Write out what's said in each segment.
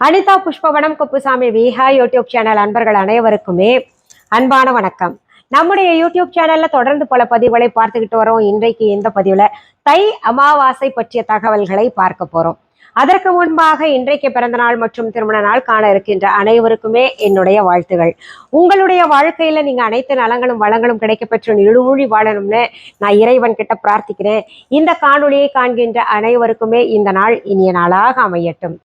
Anitha Pushpavanam Kuppusamy Viha YouTube channel அன்பர்கள் அனைவருக்குமே அன்பான வணக்கம். நம்முடைய யூடியூப் சேனல்ல தொடர்ந்து பல பதிவுகளை பார்த்துக்கிட்டு வரோம். இன்றைக்கு இந்த பதிவுல தை அமாவாசை பற்றிய தகவல்களை பார்க்க போறோம். அதற்கு முன்பாக இன்றைக்கு பிறந்த நாள் மற்றும் திருமண நாள் காண இருக்கின்ற அனைவருக்குமே என்னுடைய வாழ்த்துகள். உங்களுடைய வாழ்க்கையில நீங்க அனைத்து நலங்களும் வளங்களும் கிடைக்க பெற்று நிழுமூழி வாழணும்னு நான் இறைவன் கிட்ட பிரார்த்திக்கிறேன். இந்த காணொலியை காண்கின்ற அனைவருக்குமே இந்த நாள் இனிய நாளாக அமையட்டும்.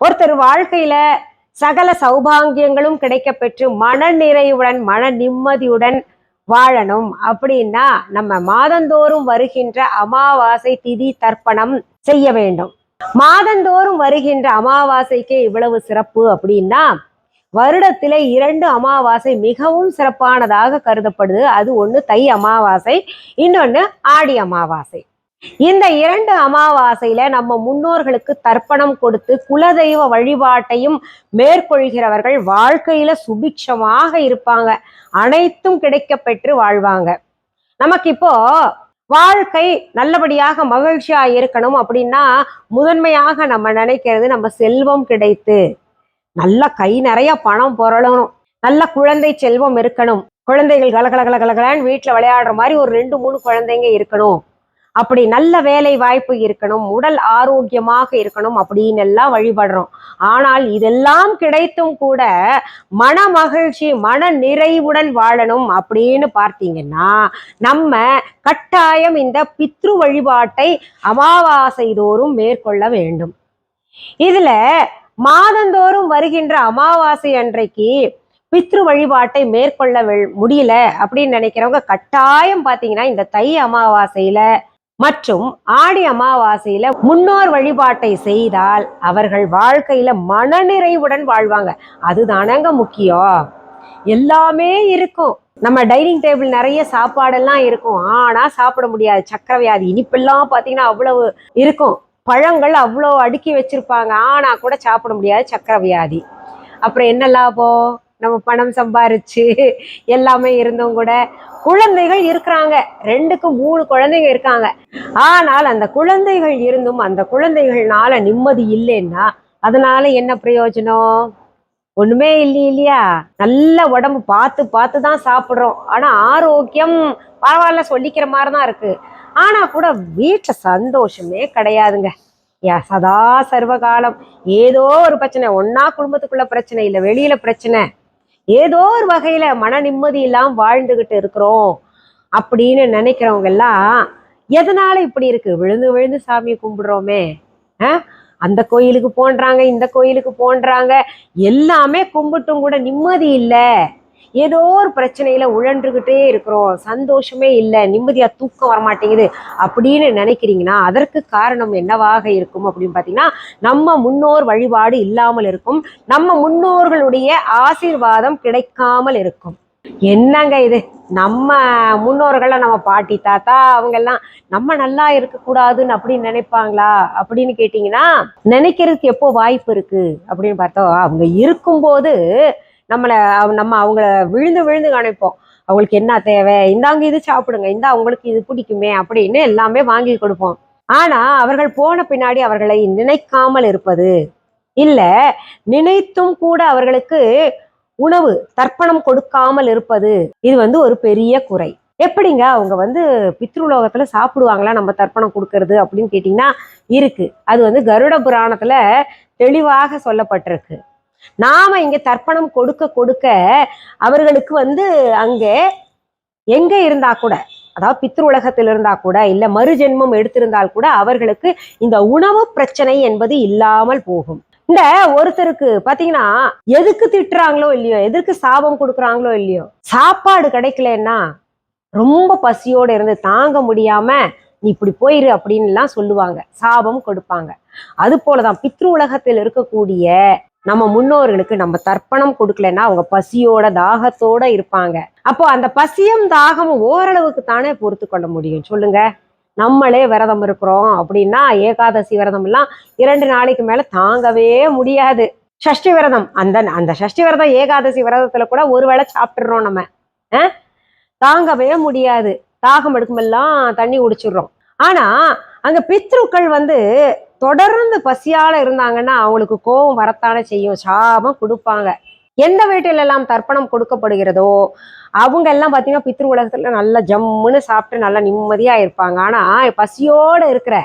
ஒருத்தர் வாழ்க்கையில சகல சௌபாங்கியங்களும் கிடைக்க பெற்று மன நிறைவுடன் மன நிம்மதியுடன் வாழணும். அப்படின்னா நம்ம மாதந்தோறும் வருகின்ற அமாவாசை திதி தர்ப்பணம் செய்ய வேண்டும். மாதந்தோறும் வருகின்ற அமாவாசைக்கே இவ்வளவு சிறப்பு அப்படின்னா வருடத்திலே இரண்டு அமாவாசை மிகவும் சிறப்பானதாக கருதப்படுது. அது ஒண்ணு தை அமாவாசை இன்னொன்னு ஆடி அமாவாசை. இந்த இரண்டு அமாவாசையில நம்ம முன்னோர்களுக்கு தர்ப்பணம் கொடுத்து குலதெய்வ வழிபாட்டையும் மேற்கொள்கிறவர்கள் வாழ்க்கையில சுபிக்ஷமாக இருப்பாங்க. அனைத்தும் கிடைக்க பெற்று வாழ்வாங்க. நமக்கு இப்போ வாழ்க்கை நல்லபடியாக மகிழ்ச்சியா இருக்கணும் அப்படின்னா முதன்மையாக நம்ம நினைக்கிறது நம்ம செல்வம் கிடைத்து நல்ல கை நிறைய பணம் புரளணும் நல்ல குழந்தை செல்வம் இருக்கணும். குழந்தைகள் கலகல கலகலகலன்னு வீட்டுல விளையாடுற மாதிரி ஒரு ரெண்டு மூணு குழந்தைங்க இருக்கணும். அப்படி நல்ல வேலை வாய்ப்பு இருக்கணும் உடல் ஆரோக்கியமாக இருக்கணும் அப்படின்னு எல்லாம் வழிபடுறோம். ஆனால் இதெல்லாம் கிடைத்தும் கூட மன மகிழ்ச்சி மன நிறைவுடன் வாழணும் அப்படின்னு பார்த்தீங்கன்னா நம்ம கட்டாயம் இந்த பித்ரு வழிபாட்டை அமாவாசை தோறும் மேற்கொள்ள வேண்டும். இதுல மாதந்தோறும் வருகின்ற அமாவாசை அன்றைக்கு பித்ரு வழிபாட்டை மேற்கொள்ள முடியல அப்படின்னு நினைக்கிறவங்க கட்டாயம் பார்த்தீங்கன்னா இந்த தை அமாவாசையில மற்றும் ஆடி அமாவாசையில முன்னோர் வழிபாட்டை செய்தால் அவர்கள் வாழ்க்கையில மனநிறைவுடன் வாழ்வாங்க. அதுதானங்க முக்கியம். எல்லாமே இருக்கும். நம்ம டைனிங் டேபிள் நிறைய சாப்பாடெல்லாம் இருக்கும். ஆனா சாப்பிட முடியாது. சக்கர வியாதி இனிப்பெல்லாம் பார்த்தீங்கன்னா அவ்வளவு இருக்கும். பழங்கள் அவ்வளோ அடுக்கி வச்சிருப்பாங்க. ஆனா கூட சாப்பிட முடியாது சக்கர வியாதி அப்புறம் என்ன லாபம்? நம்ம பணம் சம்பாரிச்சு எல்லாமே இருந்தும் கூட குழந்தைகள் இருக்கிறாங்க. ரெண்டுக்கு மூணு குழந்தைங்க இருக்காங்க. ஆனால் அந்த குழந்தைகள் இருந்தும் அந்த குழந்தைகள்னால நிம்மதி இல்லைன்னா அதனால என்ன பிரயோஜனம்? ஒண்ணுமே இல்லை இல்லையா? நல்ல உடம்பு பார்த்து பார்த்து தான் சாப்பிடுறோம். ஆனா ஆரோக்கியம் பரவாயில்ல சொல்லிக்கிற மாதிரி தான் இருக்கு. ஆனா கூட வீட்டுல சந்தோஷமே கிடையாதுங்க. யா சதா சர்வகாலம். ஏதோ ஒரு பிரச்சனை. ஒன்னா குடும்பத்துக்குள்ள பிரச்சனை இல்லை வெளியில பிரச்சனை. ஏதோ ஒரு வகையில மன நிம்மதி இல்லாம வாழ்ந்துகிட்டு இருக்கிறோம் அப்படின்னு நினைக்கிறவங்க எல்லாம் எதனால இப்படி இருக்கு? விழுந்து விழுந்து சாமியை கும்பிடுறோமே. ஆ? அந்த கோயிலுக்கு போன்றாங்க இந்த கோயிலுக்கு போன்றாங்க. எல்லாமே கும்பிட்டும் கூட நிம்மதி இல்லை. ஏதோ ஒரு பிரச்சனையில உழன்றுகிட்டே இருக்கிறோம். சந்தோஷமே இல்லை. நிம்மதியா தூக்கம் வரமாட்டேங்குது அப்படின்னு நினைக்கிறீங்கன்னா அதற்கு காரணம் என்னவாக இருக்கும் அப்படின்னு பார்த்தீங்கன்னா நம்ம முன்னோர் வழிபாடு இல்லாமல் இருக்கும். நம்ம முன்னோர்களுடைய ஆசீர்வாதம் கிடைக்காமல் இருக்கும். என்னங்க இது? நம்ம முன்னோர்களை நம்ம பாட்டி தாத்தா அவங்க எல்லாம் நம்ம நல்லா இருக்கக்கூடாதுன்னு அப்படின்னு நினைப்பாங்களா? அப்படின்னு கேட்டிங்கன்னா நினைக்கிறதுக்கு எப்போ வாய்ப்பு இருக்கு அப்படின்னு பார்த்தா அவங்க இருக்கும்போது நம்மளை அவ- நம்ம அவங்கள விழுந்து விழுந்து கணிப்போம். அவங்களுக்கு என்ன தேவை? இந்தாங்க இது சாப்பிடுங்க. இந்தா அவங்களுக்கு இது பிடிக்குமே அப்படின்னு எல்லாமே வாங்கி கொடுப்போம். ஆனா அவர்கள் போன பின்னாடி அவர்களை நினைக்காமல் இருப்பது இல்ல. நினைத்தும் கூட அவர்களுக்கு உணவு தர்ப்பணம் கொடுக்காமல் இருப்பது இது வந்து ஒரு பெரிய குறை. எப்படிங்க அவங்க வந்து பித்ருலோகத்துல சாப்பிடுவாங்களா? நம்ம தர்ப்பணம் கொடுக்கறது அப்படின்னு கேட்டீங்கன்னா இருக்கு. அது வந்து கருட புராணத்துல தெளிவாக சொல்லப்பட்டிருக்கு. நாம இங்க தர்ப்பணம் கொடுக்க கொடுக்க அவர்களுக்கு வந்து அங்கே எங்க இருந்தா கூட அதாவது பித்ரு உலகத்தில் இருந்தா கூட இல்ல மறுஜென்மம் எடுத்திருந்தால் கூட அவர்களுக்கு இந்த உணவு பிரச்சனை என்பது இல்லாமல் போகும். இந்த ஒருத்தருக்கு பாத்தீங்கன்னா எதுக்கு திட்டுறாங்களோ இல்லையோ எதற்கு சாபம் கொடுக்குறாங்களோ இல்லையோ சாப்பாடு கிடைக்கலன்னா ரொம்ப பசியோட இருந்து தாங்க முடியாம நீ இப்படி போயிரு அப்படின்னு எல்லாம் சொல்லுவாங்க சாபம் கொடுப்பாங்க. அது போலதான் பித்ரு உலகத்தில் இருக்கக்கூடிய நம்ம முன்னோர்களுக்கு நம்ம தர்ப்பணம் கொடுக்கலன்னா அவங்க பசியோட தாகத்தோட இருப்பாங்க. அப்போ அந்த பசியும் தாகமும் ஓரளவுக்கு தானே பொறுத்து கொள்ள முடியும். சொல்லுங்க. நம்மளே விரதம் இருக்கிறோம் அப்படின்னா ஏகாதசி விரதம் எல்லாம் இரண்டு நாளைக்கு மேல தாங்கவே முடியாது. சஷ்டி விரதம் அந்த அந்த சஷ்டி விரதம் ஏகாதசி விரதத்துல கூட ஒரு வேளை சாப்பிட்டுறோம் நம்ம. அஹ்? தாங்கவே முடியாது. தாகம் எடுக்குமெல்லாம் தண்ணி குடிச்சிடுறோம். ஆனா அங்க பித்ருக்கள் வந்து தொடர்ந்து பசியால இருந்தாங்கன்னா அவங்களுக்கு கோபம் வரத்தானே செய்யும். சாபம் கொடுப்பாங்க. எந்த வீட்டிலெல்லாம் தர்ப்பணம் கொடுக்கப்படுகிறதோ அவங்க எல்லாம் பார்த்தீங்கன்னா பித்ரு உலகத்துல நல்லா ஜம்முன்னு சாப்பிட்டு நல்லா நிம்மதியா இருப்பாங்க. ஆனா பசியோட இருக்கிற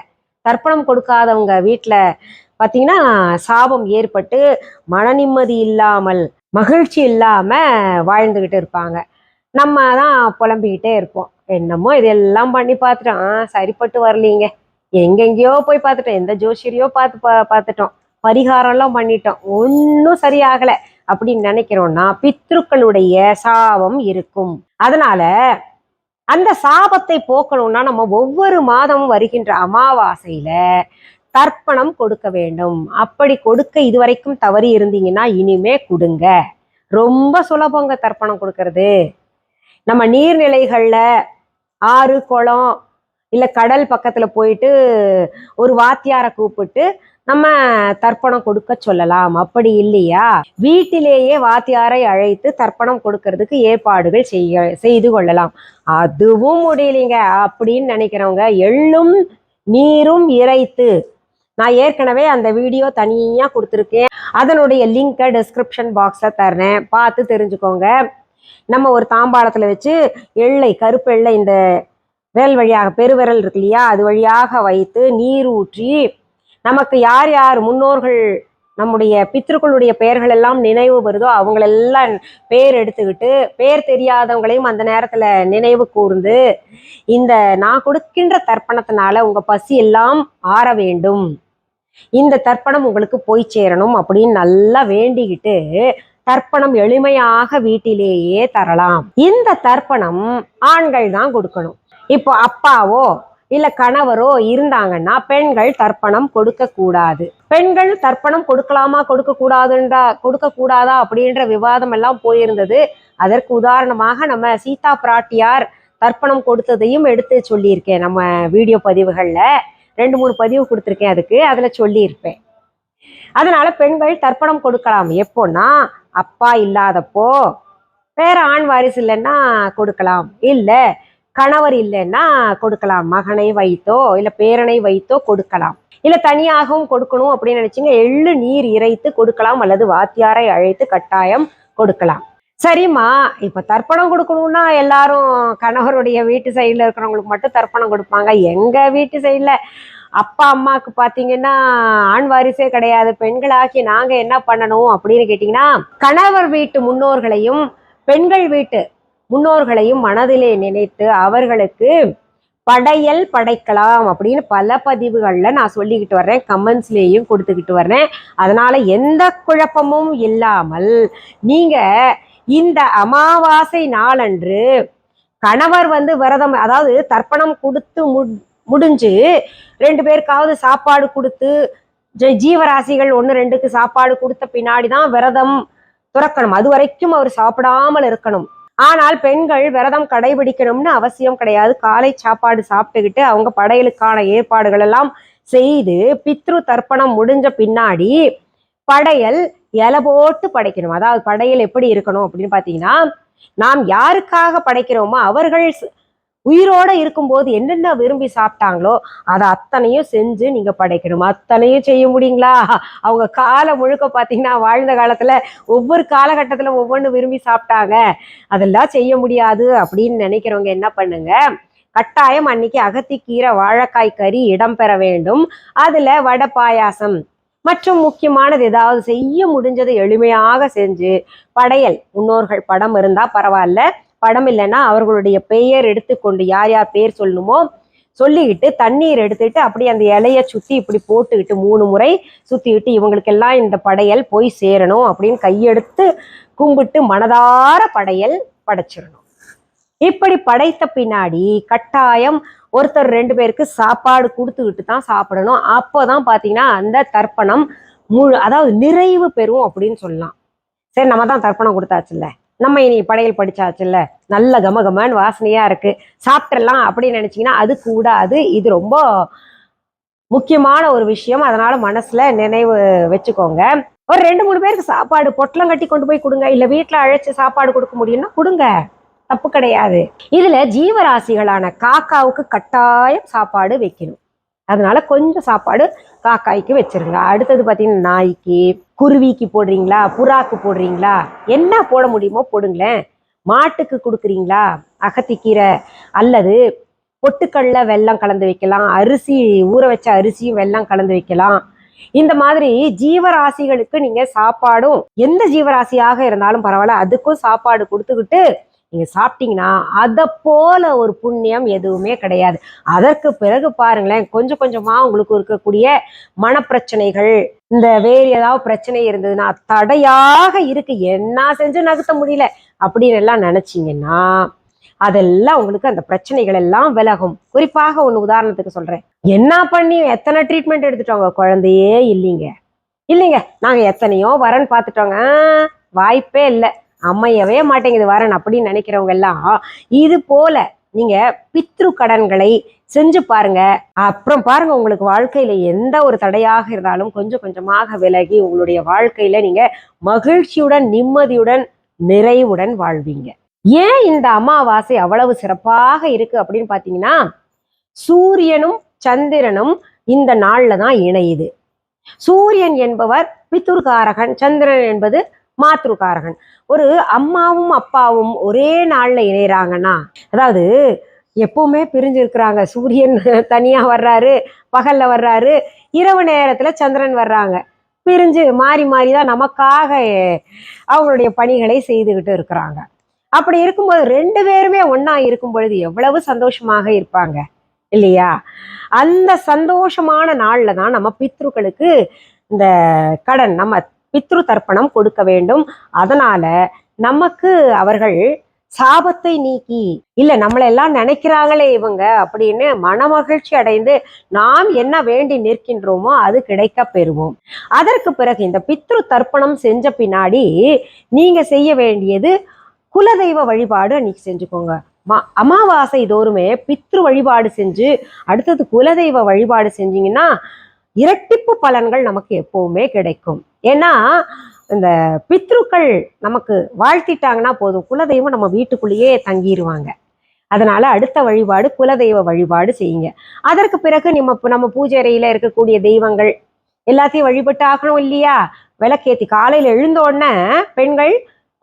தர்ப்பணம் கொடுக்காதவங்க வீட்டில் பார்த்தீங்கன்னா சாபம் ஏற்பட்டு மன நிம்மதி இல்லாமல் மகிழ்ச்சி இல்லாமல் வாழ்ந்துக்கிட்டு இருப்பாங்க. நம்ம தான் புலம்பிக்கிட்டே இருப்போம். என்னமோ இதெல்லாம் பண்ணி பார்த்துட்டோம் ஆ, சரிப்பட்டு வரலீங்க. எங்கெங்கேயோ போய் பார்த்துட்டோம். எந்த ஜோசியரையோ பார்த்து பா பார்த்துட்டோம். பரிகாரம்லாம் பண்ணிட்டோம். ஒன்றும் சரியாகல அப்படின்னு நினைக்கிறோம்னா பித்ருக்களுடைய சாபம் இருக்கும். அதனால அந்த சாபத்தை போக்கணும்னா நம்ம ஒவ்வொரு மாதமும் வருகின்ற அமாவாசையில தர்ப்பணம் கொடுக்க வேண்டும். அப்படி கொடுக்க இதுவரைக்கும் தவறி இருந்தீங்கன்னா இனிமே கொடுங்க. ரொம்ப சுலபங்க தர்ப்பணம் கொடுக்கறது. நம்ம நீர்நிலைகள்ல ஆறு குளம் இல்லை கடல் பக்கத்தில் போயிட்டு ஒரு வாத்தியாரை கூப்பிட்டு நம்ம தர்ப்பணம் கொடுக்க சொல்லலாம். அப்படி இல்லையா? வீட்டிலேயே வாத்தியாரை அழைத்து தர்ப்பணம் கொடுக்கறதுக்கு ஏற்பாடுகள் செய்ய செய்து கொள்ளலாம். அதுவும் முடியலைங்க. அப்படின்னு நினைக்கிறவங்க எள்ளும் நீரும் இறைத்து. நான் ஏற்கனவே அந்த வீடியோ தனியாக கொடுத்துருக்கேன். அதனுடைய லிங்கை டிஸ்கிரிப்ஷன் பாக்ஸில் தர்றேன். பார்த்து தெரிஞ்சுக்கோங்க. நம்ம ஒரு தாம்பாளத்தில் வச்சு எள்ளை கருப்பு எள்ளை இந்த விரல் வழியாக பெருவிரல் இருக்கு இல்லையா? அது வழியாக வைத்து நீர் ஊற்றி நமக்கு யார் யார் முன்னோர்கள் நம்முடைய பித்திருக்களுடைய பெயர்கள் எல்லாம் நினைவு வருதோ அவங்களெல்லாம் பேர் எடுத்துக்கிட்டு பேர் தெரியாதவங்களையும் அந்த நேரத்துல நினைவு கூர்ந்து இந்த நான் கொடுக்கின்ற தர்ப்பணத்தினால உங்க பசி எல்லாம் ஆற வேண்டும். இந்த தர்ப்பணம் உங்களுக்கு போய் சேரணும் அப்படின்னு நல்லா வேண்டிக்கிட்டு தர்ப்பணம் எளிமையாக வீட்டிலேயே தரலாம். இந்த தர்ப்பணம் ஆண்கள் தான் கொடுக்கணும். இப்போ அப்பாவோ இல்ல கணவரோ இருந்தாங்கன்னா பெண்கள் தர்ப்பணம் கொடுக்க கூடாது. பெண்கள் தர்ப்பணம் கொடுக்கலாமா கொடுக்க கூடாதுன்றா கொடுக்க கூடாதா அப்படின்ற விவாதம் எல்லாம் போயிருந்தது. அதற்கு உதாரணமாக நம்ம சீதா பிராட்டியார் தர்ப்பணம் கொடுத்ததையும் எடுத்து சொல்லியிருக்கேன் நம்ம வீடியோ பதிவுகள்ல. ரெண்டு மூணு பதிவு கொடுத்துருக்கேன் அதுக்கு அதுல சொல்லியிருப்பேன். அதனால பெண்கள் தர்ப்பணம் கொடுக்கலாம். எப்போன்னா அப்பா இல்லாதப்போ வேற ஆண் வாரிசு இல்லைன்னா கொடுக்கலாம். இல்லை கணவர் இல்லைன்னா கொடுக்கலாம். மகனை வைத்தோ இல்ல பேரனை வைத்தோ கொடுக்கலாம். இல்ல தனியாகவும் கொடுக்கணும் அப்படின்னு நினைச்சீங்க எள்ளு நீர் இறைத்து கொடுக்கலாம் அல்லது வாத்தியாரை அழைத்து கட்டாயம் கொடுக்கலாம். சரிம்மா இப்ப தர்ப்பணம் கொடுக்கணும்னா எல்லாரும் கணவருடைய வீட்டு சைடுல இருக்கிறவங்களுக்கு மட்டும் தர்ப்பணம் கொடுப்பாங்க. எங்க வீட்டு சைடுல? அப்பா அம்மாவுக்கு பாத்தீங்கன்னா ஆண் வாரிசே கிடையாது. பெண்களாகி நாங்க என்ன பண்ணணும் அப்படின்னு கேட்டீங்கன்னா கணவர் வீட்டு முன்னோர்களையும் பெண்கள் வீட்டு முன்னோர்களையும் மனதிலே நினைத்து அவர்களுக்கு படையல் படைக்கலாம் அப்படின்னு பல பதிவுகளில் நான் சொல்லிக்கிட்டு வர்றேன். கமெண்ட்ஸ்லேயும் கொடுத்துக்கிட்டு வர்றேன். அதனால் எந்த குழப்பமும் இல்லாமல் நீங்கள் இந்த அமாவாசை நாளன்று கணவர் வந்து விரதம் அதாவது தர்ப்பணம் கொடுத்து மு- முடிஞ்சு ரெண்டு பேருக்காவது சாப்பாடு கொடுத்து ஜீவராசிகள் ஒன்று ரெண்டுக்கு சாப்பாடு கொடுத்த பின்னாடி தான் விரதம் துறக்கணும். அது வரைக்கும் அவர் சாப்பிடாமல் இருக்கணும். ஆனால் பெண்கள் விரதம் கடைபிடிக்கணும்னு அவசியம் கிடையாது. காலை சாப்பாடு சாப்பிட்டுக்கிட்டு அவங்க படையலுக்கான ஏற்பாடுகள் எல்லாம் செய்து பித்ரு தர்ப்பணம் முடிஞ்ச பின்னாடி படையல் இலை போட்டு படைக்கணும். அதாவது படையல் எப்படி இருக்கணும் அப்படின்னு பார்த்தீங்கன்னா நாம் யாருக்காக படைக்கிறோமோ அவர்கள் உயிரோட இருக்கும்போது என்னென்ன விரும்பி சாப்பிட்டாங்களோ அதை அத்தனையும் செஞ்சு நீங்க படைக்கணும். அத்தனையும் செய்ய முடியுங்களா? அவங்க காலம் முழுக்க பார்த்தீங்கன்னா வாழ்ந்த காலத்துல ஒவ்வொரு காலகட்டத்துல ஒவ்வொன்று விரும்பி சாப்பிட்டாங்க. அதெல்லாம் செய்ய முடியாது அப்படின்னு நினைக்கிறவங்க என்ன பண்ணுங்க? கட்டாயம் அன்னைக்கு அகத்திக்கீரை வாழைக்காய் கறி இடம்பெற வேண்டும். அதுல வடை பாயாசம் மற்றும் முக்கியமானது ஏதாவது செய்ய முடிஞ்சதை எளிமையாக செஞ்சு படையல். முன்னோர்கள் படம் இருந்தா பரவாயில்ல. படம் இல்லைன்னா அவர்களுடைய பெயர் எடுத்துக்கொண்டு யார் யார் பேர் சொல்லணுமோ சொல்லிக்கிட்டு தண்ணீர் எடுத்துட்டு அப்படியே அந்த இலைய சுத்தி இப்படி போட்டுக்கிட்டு மூணு முறை சுத்திக்கிட்டு இவங்களுக்கெல்லாம் இந்த படையல் போய் சேரணும் அப்படின்னு கையெடுத்து கும்பிட்டு மனதார படையல் படைச்சிடணும். இப்படி படைத்த பின்னாடி கட்டாயம் ஒருத்தர் ரெண்டு பேருக்கு சாப்பாடு கொடுத்துக்கிட்டு தான் சாப்பிடணும். அப்போதான் பார்த்தீங்கன்னா அந்த தர்ப்பணம் முழு அதாவது நிறைவு பெறும் அப்படின்னு சொல்லலாம். சரி நம்ம தான் தர்ப்பணம் கொடுத்தாச்சுல்ல? நம்ம இனி படையல் படிச்சாச்சுல்ல. நல்ல கமகமன்னு வாசனையா இருக்கு. சாப்பிட்றலாம் அப்படின்னு நினைச்சீங்கன்னா அது கூடாது. இது ரொம்ப முக்கியமான ஒரு விஷயம். அதனால மனசுல நினைவு வச்சுக்கோங்க. ஒரு ரெண்டு மூணு பேருக்கு சாப்பாடு பொட்டலம் கட்டி கொண்டு போய் கொடுங்க. இல்ல வீட்டுல அழைச்சு சாப்பாடு கொடுக்க முடியும்னா கொடுங்க. தப்பு கிடையாது. இதுல ஜீவராசிகளான காக்காவுக்கு கட்டாயம் சாப்பாடு வைக்கணும். அதனால கொஞ்சம் சாப்பாடு காக்காய்க்கு வச்சிருங்க. அடுத்தது பார்த்தீங்கன்னா நாய்க்கு குருவிக்கு போடுறீங்களா புறாக்கு போடுறீங்களா என்ன போட முடியுமோ போடுங்களேன். மாட்டுக்கு கொடுக்குறீங்களா அகத்திக்கீரை அல்லது பொட்டுக்கடல வெல்லம் கலந்து வைக்கலாம் அரிசி ஊற வச்ச அரிசியும் வெல்லம் கலந்து வைக்கலாம். இந்த மாதிரி ஜீவராசிகளுக்கு நீங்க சாப்பாடும் எந்த ஜீவராசியாக இருந்தாலும் பரவாயில்ல அதுக்கும் சாப்பாடு கொடுத்துக்கிட்டு நீங்கள் சாப்பிட்டீங்கன்னா அதை போல ஒரு புண்ணியம் எதுவுமே கிடையாது. அதற்கு பிறகு பாருங்களேன் கொஞ்சம் கொஞ்சமா உங்களுக்கு இருக்கக்கூடிய மனப்பிரச்சனைகள் இந்த வேறு ஏதாவது பிரச்சனை இருந்ததுன்னா தடையாக இருக்கு. என்ன செஞ்சு நகர்த்த முடியல? அப்படின்னு எல்லாம் நினைச்சீங்கன்னா அதெல்லாம் உங்களுக்கு அந்த பிரச்சனைகள் எல்லாம் விலகும். குறிப்பாக ஒன்று உதாரணத்துக்கு சொல்றேன். என்ன பண்ணி எத்தனை ட்ரீட்மெண்ட் எடுத்துட்டோங்க? குழந்தையே இல்லைங்க. இல்லைங்க. நாங்கள் எத்தனையோ வரேன்னு பார்த்துட்டோங்க. வாய்ப்பே இல்லை. அமையவே மாட்டேங்குது வரன் அப்படின்னு நினைக்கிறவங்க எல்லாம் இது போல நீங்க பித்ரு கடன்களை செஞ்சு பாருங்க. அப்புறம் பாருங்க உங்களுக்கு வாழ்க்கையில எந்த ஒரு தடையாக இருந்தாலும் கொஞ்சம் கொஞ்சமாக விலகி உங்களுடைய வாழ்க்கையில நீங்க மகிழ்ச்சியுடன் நிம்மதியுடன் நிறைவுடன் வாழ்வீங்க. ஏன் இந்த அமாவாசை அவ்வளவு சிறப்பாக இருக்கு அப்படின்னு பாத்தீங்கன்னா சூரியனும் சந்திரனும் இந்த நாள்ல தான் இணையுது. சூரியன் என்பவர் பித்துர்காரகன் சந்திரன் என்பது மாத்ருகாரகன் ஒரு அம்மாவும் அப்பாவும் ஒரே நாள்ல இணையறாங்கன்னா அதாவது எப்பவுமே பிரிஞ்சு இருக்கிறாங்க சூரியன் தனியா வர்றாரு பகல்ல வர்றாரு இரவு நேரத்துல சந்திரன் வர்றாங்க. பிரிஞ்சு மாறி மாறி தான் நமக்காக அவங்களுடைய பணிகளை செய்துகிட்டு இருக்கிறாங்க. அப்படி இருக்கும்போது ரெண்டு பேருமே ஒன்னா இருக்கும் பொழுது எவ்வளவு சந்தோஷமாக இருப்பாங்க இல்லையா? அந்த சந்தோஷமான நாள்ல தான் நம்ம பித்ருக்களுக்கு இந்த கடன் நம்ம பித்ரு தர்ப்பணம் கொடுக்க வேண்டும். அதனால நமக்கு அவர்கள் சாபத்தை நீக்கி இல்ல நம்மளை எல்லாம் நினைக்கிறாங்களே இவங்க அப்படின்னு மனமகிழ்ச்சி அடைந்து நாம் என்ன வேண்டி நிற்கின்றோமோ அது கிடைக்க பெறுவோம். அதற்கு பிறகு இந்த பித்ரு தர்ப்பணம் செஞ்ச பின்னாடி நீங்க செய்ய வேண்டியது குலதெய்வ வழிபாடு அன்னைக்கு செஞ்சுக்கோங்க. அமாவாசை தோறுமே பித்ரு வழிபாடு செஞ்சு அடுத்தது குலதெய்வ வழிபாடு செஞ்சீங்கன்னா இரட்டிப்பு பலன்கள் நமக்கு எப்பவுமே கிடைக்கும். ஏன்னா இந்த பித்ருக்கள் நமக்கு வாழ்த்திட்டாங்கன்னா போதும். குலதெய்வம் நம்ம வீட்டுக்குள்ளேயே தங்கிடுவாங்க அதனால அடுத்த வழிபாடு குலதெய்வ வழிபாடு செய்யுங்க. அதற்கு பிறகு நம்ம நம்ம பூஜை அறையில இருக்கக்கூடிய தெய்வங்கள் எல்லாத்தையும் வழிபட்டு ஆகணும் இல்லையா? விளக்கேத்தி. காலையில எழுந்த உடனே பெண்கள்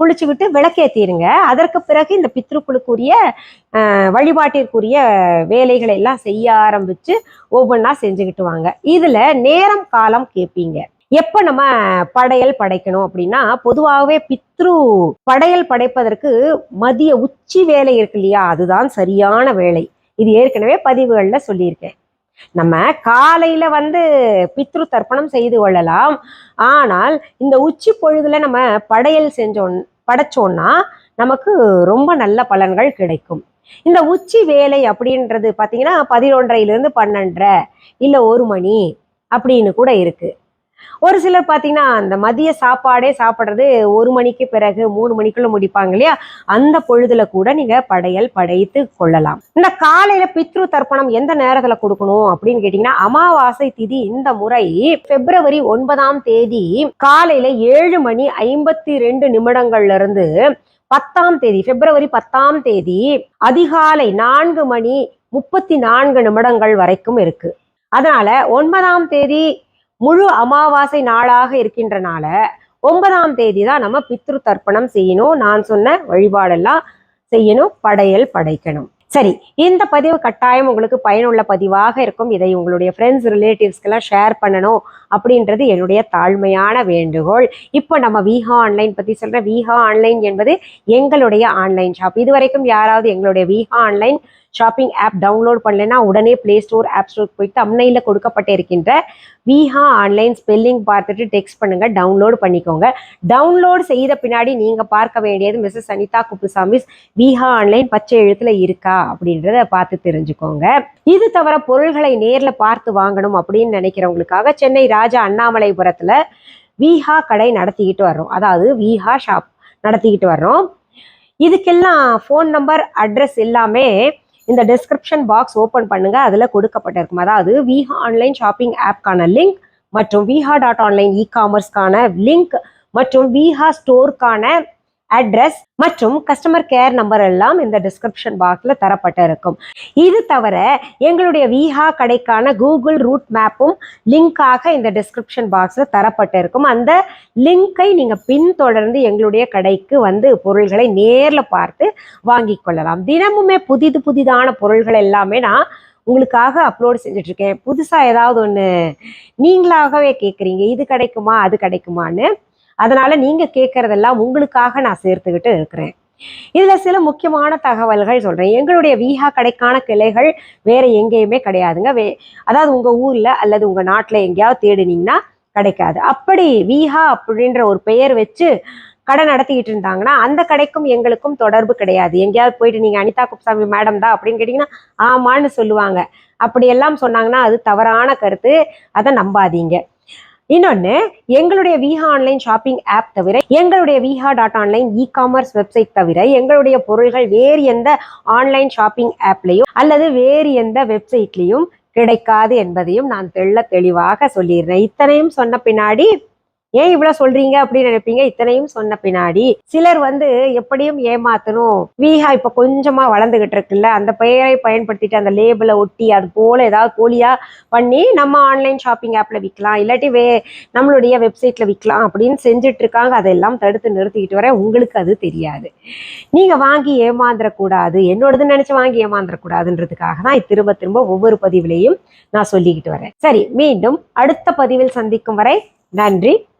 குளிச்சுக்கிட்டு விளக்கேற்றிடுங்க அதற்கு பிறகு இந்த பித்ருக்களுக்குரிய வழிபாட்டிற்குரிய வேலைகளை எல்லாம் செய்ய ஆரம்பித்து ஒவ்வொன்றா செஞ்சுக்கிட்டு வாங்க. இதில் நேரம் காலம் கேட்பீங்க எப்போ நம்ம படையல் படைக்கணும் அப்படின்னா பொதுவாகவே பித்ரு படையல் படைப்பதற்கு மதிய உச்சி வேலை இருக்கு இல்லையா? அதுதான் சரியான வேலை. இது ஏற்கனவே பதிவுகளில் சொல்லியிருக்கேன். நம்ம காலையில வந்து பித்ரு தர்ப்பணம் செய்து கொள்ளலாம். ஆனால் இந்த உச்சி பொழுதுல நம்ம படையல் செஞ்சோம் படைச்சோம்னா நமக்கு ரொம்ப நல்ல பலன்கள் கிடைக்கும். இந்த உச்சி வேலை அப்படின்றது பார்த்தீங்கன்னா பதினொன்றையிலிருந்து பன்னெண்டரை இல்லை ஒரு மணி அப்படின்னு கூட இருக்குது ஒரு சிலர் பார்த்தீங்கன்னா அந்த மதிய சாப்பாடே சாப்பிட்றது ஒரு மணிக்கு பிறகு மூணு மணிக்குள்ள முடிப்பாங்க இல்லையா? அந்த பொழுதுல கூட நீங்க படையல் படைத்து கொள்ளலாம். இந்த காலையில பித்ரு தர்ப்பணம் எந்த நேரத்துல கொடுக்கணும் அப்படின்னு கேட்டீங்கன்னா அமாவாசை திதி இந்த முறை பிப்ரவரி ஒன்பதாம் தேதி காலையில ஏழு மணி ஐம்பத்தி ரெண்டு நிமிடங்கள்ல இருந்து பத்தாம் தேதி பிப்ரவரி பத்தாம் தேதி அதிகாலை நான்கு மணி முப்பத்தி நான்கு நிமிடங்கள் வரைக்கும் இருக்கு. அதனால ஒன்பதாம் தேதி முழு அமாவாசை நாளாக இருக்கின்றனால ஒன்பதாம் தேதி தான் நம்ம பித்ரு தர்ப்பணம் செய்யணும். நான் சொன்ன வழிபாடெல்லாம் செய்யணும் படையல் படைக்கணும். சரி இந்த பதிவு கட்டாயம் உங்களுக்கு பயனுள்ள பதிவாக இருக்கும். இதை உங்களுடைய ஃப்ரெண்ட்ஸ் ரிலேட்டிவ்ஸ்க்கெல்லாம் ஷேர் பண்ணணும் அப்படின்றது என்னுடைய தாழ்மையான வேண்டுகோள். இப்போ நம்ம வீஹா ஆன்லைன் பற்றி சொல்கிறேன் வீஹா ஆன்லைன் என்பது எங்களுடைய ஆன்லைன் ஷாப் இது வரைக்கும் யாராவது எங்களுடைய Viha online shopping app download பண்ணலைன்னா உடனே ப்ளே ஸ்டோர் ஆப் ஸ்டோர் போயிட்டு அம்னையில் கொடுக்கப்பட்டிருக்கின்ற விஹா ஆன்லைன் ஸ்பெல்லிங் பார்த்துட்டு டெக்ஸ்ட் பண்ணுங்கள் டவுன்லோட் பண்ணிக்கோங்க. டவுன்லோட் செய்த பின்னாடி நீங்கள் பார்க்க வேண்டியது மிஸ்ஸஸ் அனிதா குப்புசாமிஸ் விஹா ஆன்லைன் பச்சை எழுத்துல இருக்கா அப்படின்றத பார்த்து தெரிஞ்சுக்கோங்க. இது தவிர பொருள்களை நேரில் பார்த்து வாங்கணும் அப்படின்னு நினைக்கிறவங்களுக்காக சென்னை ராஜா அண்ணாமலைபுரத்தில் விஹா கடை நடத்திக்கிட்டு வர்றோம். அதாவது விஹா ஷாப் நடத்திக்கிட்டு வர்றோம். இதுக்கெல்லாம் ஃபோன் நம்பர் அட்ரஸ் எல்லாமே இந்த டிஸ்கிரிப்ஷன் பாக்ஸ் ஓப்பன் பண்ணுங்க. அதில் கொடுக்கப்பட்டிருக்கும். அதாவது விஹா ஆன்லைன் ஷாப்பிங் ஆப்க்கான லிங்க் மற்றும் விஹா டாட் ஆன்லைன் இ காமர்ஸ்க்கான லிங்க் மற்றும் விஹா ஸ்டோருக்கான அட்ரஸ் மற்றும் கஸ்டமர் கேர் நம்பர் எல்லாம் இந்த டிஸ்கிரிப்ஷன் பாக்ஸில் தரப்பட்டிருக்கும். இது தவிர எங்களுடைய விஹா கடைக்கான கூகுள் ரூட் மேப்பும் லிங்காக இந்த டிஸ்கிரிப்ஷன் பாக்ஸில் தரப்பட்டிருக்கும். அந்த லிங்கை நீங்கள் பின்தொடர்ந்து எங்களுடைய கடைக்கு வந்து பொருள்களை நேரில் பார்த்து வாங்கிக் கொள்ளலாம். தினமுமே புதிது புதிதான பொருள்கள் எல்லாமே நான் உங்களுக்காக அப்லோட் செஞ்சுட்டு இருக்கேன் ஏதாவது ஒன்று நீங்களாகவே கேட்குறீங்க இது கிடைக்குமா அது கிடைக்குமான்னு அதனால நீங்க கேட்கறதெல்லாம் உங்களுக்காக நான் சேர்த்துக்கிட்டு இருக்கிறேன். இதுல சில முக்கியமான தகவல்கள் சொல்றேன். எங்களுடைய வீஹா கடைக்கான கிளைகள் வேற எங்கேயுமே கிடையாதுங்க. வே அதாவது உங்க ஊர்ல அல்லது உங்க நாட்டுல எங்கேயாவது தேடினீங்கன்னா கிடைக்காது. அப்படி வீஹா அப்படின்ற ஒரு பெயர் வச்சு கடை நடத்திக்கிட்டு இருந்தாங்கன்னா அந்த கடைக்கும் எங்களுக்கும் தொடர்பு கிடையாது. எங்கேயாவது போயிட்டு நீங்க அனிதா குப்சாமி மேடம் தான் அப்படின்னு கேட்டீங்கன்னா ஆமான்னு சொல்லுவாங்க. அப்படியெல்லாம் சொன்னாங்கன்னா அது தவறான கருத்து. அதை நம்பாதீங்க. இன்னொன்று எங்களுடைய விஹா ஆன்லைன் ஷாப்பிங் ஆப் தவிர எங்களுடைய Viha dot online e commerce website தவிர எங்களுடைய பொருள்கள் வேறு எந்த ஆன்லைன் ஷாப்பிங் ஆப்லையும் அல்லது வேறு எந்த வெப்சைட்லையும் கிடைக்காது என்பதையும் நான் தெள்ள தெளிவாக சொல்லிடுறேன். இத்தனையும் சொன்ன பின்னாடி ஏன் இவ்வளவு சொல்றீங்க அப்படின்னு நினைப்பீங்க? இத்தனையும் சொன்ன பின்னாடி சிலர் வந்து எப்படியும் ஏமாத்தணும். வீஹா இப்ப கொஞ்சமா வளர்ந்துகிட்டு இருக்குல்ல அந்த பெயரை பயன்படுத்திட்டு அந்த லேபிளை ஒட்டி அது போல ஏதாவது போலியா பண்ணி நம்ம ஆன்லைன் ஷாப்பிங் ஆப்ல விற்கலாம் இல்லாட்டி வே நம்மளுடைய வெப்சைட்ல விற்கலாம் அப்படின்னு செஞ்சுட்டு இருக்காங்க. அதெல்லாம் தடுத்து நிறுத்திக்கிட்டு வர உங்களுக்கு அது தெரியாது. நீங்க வாங்கி ஏமாந்துடக்கூடாது என்னோடது நினைச்சு வாங்கி ஏமாந்துடக்கூடாதுன்றதுக்காக தான் திரும்ப திரும்ப ஒவ்வொரு பதிவிலையும் நான் சொல்லிக்கிட்டு வரேன். சரி மீண்டும் அடுத்த பதிவில் சந்திக்கும் வரை நன்றி.